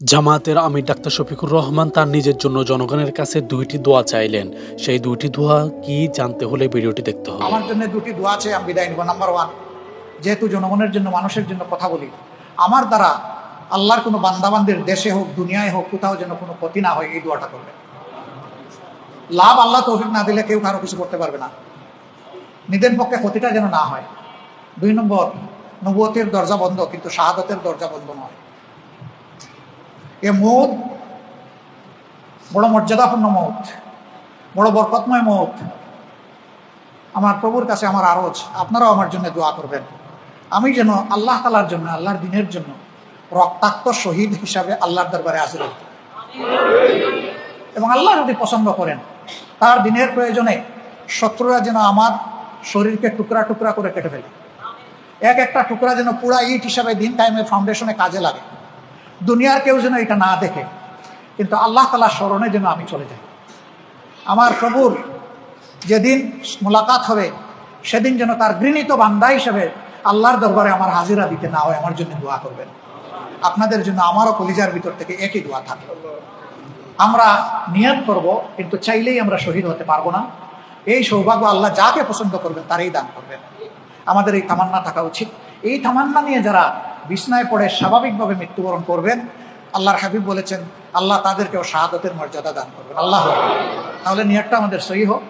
জামায়াতের আমির ডাক্তার শফিকুর রহমান তার নিজের জন্য জনগণের কাছে দুইটি দোয়া চাইলেন। সেই দুইটি দোয়া কি জানতে হলে ভিডিওটি দেখতে হবে। আমার জন্য দুটি দোয়া আছে আমি বিদায় নিব। নাম্বার ওয়ান যেহেতু জনগণের জন্য, মানুষের জন্য কথা বলি, আমার দ্বারা আল্লাহর কোনো বান্দাবান্দের দেশে হোক, দুনিয়ায় হোক, কোথাও যেন কোনো ক্ষতি না হয়, এই দোয়াটা করবে লাভ আল্লাহ তৌফিক না দিলে কেউ কারও কিছু করতে পারবে না। নিজের পক্ষে ক্ষতিটা যেন না হয়। দুই নম্বর, নবুয়তের দরজা বন্ধ, কিন্তু শাহাদতের দরজা বন্ধ নয়। এ মৌত, বড় মর্যাদাপূর্ণ মৌত, বড় বরকতময় মৌত। আমার প্রভুর কাছে আমার আরজ, আপনারাও আমার জন্য দোয়া করবেন। আমি যেন আল্লাহ তালার জন্য, আল্লাহর দিনের জন্য রক্তাক্ত শহীদ হিসাবে আল্লাহর দরবারে হই। এবং আল্লাহ যদি পছন্দ করেন, তার দিনের প্রয়োজনে শত্রুরা যেন আমার শরীরকে টুকরা টুকরা করে কেটে ফেলে। এক একটা টুকরা যেন পুরা ইট হিসাবে দিন টাইমে ফাউন্ডেশনে কাজে লাগে। দুনিয়ার কেউ যেন এটা না দেখে। কিন্তু আল্লাহ তালার স্মরণে যেন আমি চলে যাই। আমার প্রভুর যেদিন মোলাকাত হবে, সেদিন যেন তার গৃহীত বান্দা হিসেবে আল্লাহর দরবারে আমার হাজিরা দিতে না হয়, আমার জন্য দোয়া করবেন। আপনাদের জন্য আমারও কলিজার ভিতর থেকে একই দোয়া থাকবে আমরা নিয়ত করব, কিন্তু চাইলেই আমরা শহীদ হতে পারব না। এই সৌভাগ্য আল্লাহ যাকে পছন্দ করবেন, তারই দান করবেন। আমাদের এই তামান্না থাকা উচিত। এই তামান্না নিয়ে যারা বিছনায় পড়ে স্বাভাবিকভাবে মৃত্যুবরণ করবেন। আল্লাহর হাবিব বলেছেন, আল্লাহ তাদেরকেও শাহাদতের মর্যাদা দান করবেন। আল্লাহ তাহলে নিয়তটা আমাদের সহি হোক।